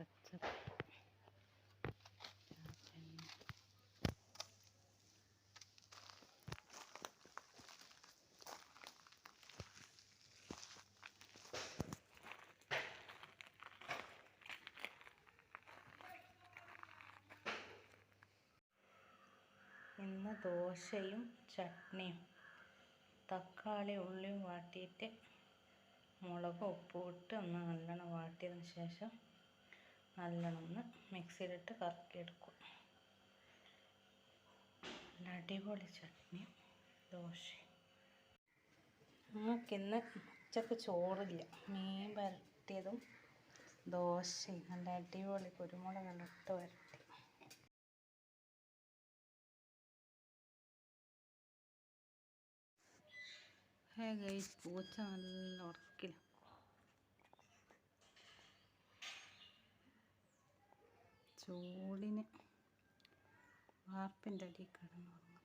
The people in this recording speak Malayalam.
പച്ചപ്പ് ഇന്ന് ദോശയും ചട്നിയും. തക്കാളി ഉള്ളിയും വാട്ടിയിട്ട് മുളക് ഉപ്പും ഇട്ട് ഒന്ന് നല്ലോണം വാട്ടിയതിന് ശേഷം നല്ലോണം ഒന്ന് മിക്സിയിലിട്ട് കറക്കിയെടുക്കും. നല്ല അടിപൊളി ചട്നിയും ദോശയും നമുക്കിന്ന് ഉച്ചയ്ക്ക് ചോറില്ല. മീൻ വരട്ടിയതും ദോശയും. നല്ല അടിപൊളി കുരുമുളക് ഇട്ട് വരട്ടി. ഹേ ഗൈസ് പൂച്ച നല്ല ഉറക്കില്ല ചൂടിന് വാർപ്പിന്റെ അടിയിൽ കിടന്നുറങ്ങും